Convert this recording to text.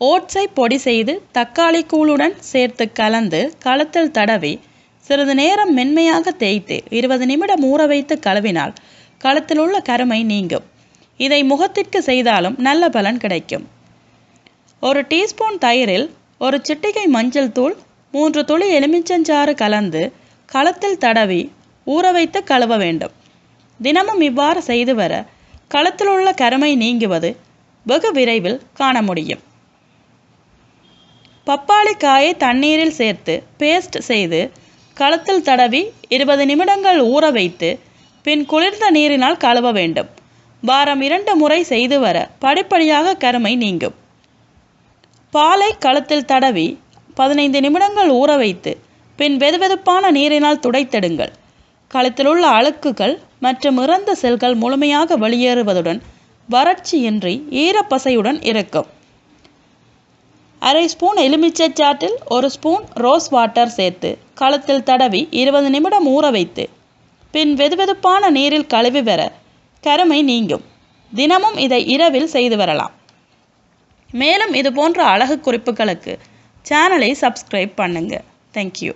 ஓட்ஸை பொடி செய்து தக்காளி கூழுடன் சேர்த்து கலந்து களத்தில் தடவி சிறிது நேரம் மென்மையாக தேய்த்து இருபது நிமிடம் ஊற வைத்து கழுவினால் களத்தில் உள்ள கருமை நீங்கும். இதை முகத்திற்கு செய்தாலும் நல்ல பலன் கிடைக்கும். ஒரு டீஸ்பூன் தயிரில் ஒரு சிட்டிகை மஞ்சள் தூள் மூன்று துளி எலுமிச்சஞ்சாறு கலந்து களத்தில் தடவி ஊற வைத்து கழுவ வேண்டும். தினமும் இவ்வாறு செய்து வர களத்தில் உள்ள கருமை நீங்குவது வெகு விரைவில் காண முடியும். பப்பாளி காயை தண்ணீரில் சேர்த்து பேஸ்ட் செய்து களத்தில் தடவி இருபது நிமிடங்கள் ஊற வைத்து பின் குளிர்ந்த நீரினால் கழுவ வேண்டும். வாரம் இரண்டு முறை செய்து வர படிப்படியாக கருமை நீங்கும். பாலை களத்தில் தடவி பதினைந்து நிமிடங்கள் ஊற வைத்து பின் வெதுவெதுப்பான நீரினால் துடைத்தெடுங்கள். களத்திலுள்ள அழுக்குகள் மற்றும் இறந்த செல்கள் முழுமையாக வெளியேறுவதுடன் வறட்சியின்றி ஈரப்பசையுடன் இருக்கும். அரை ஸ்பூன் எலுமிச்சை சாற்றில் ஒரு ஸ்பூன் ரோஸ் வாட்டர் சேர்த்து களத்தில் தடவி இருபது நிமிடம் ஊற வைத்து பின் வெதுவெதுப்பான நீரில் கழுவி வர கருமை நீங்கும். தினமும் இதை இரவில் செய்து வரலாம். மேலும் இது போன்ற அழகு குறிப்புகளுக்கு சேனலை சப்ஸ்கிரைப் பண்ணுங்கள் தேங்க்யூ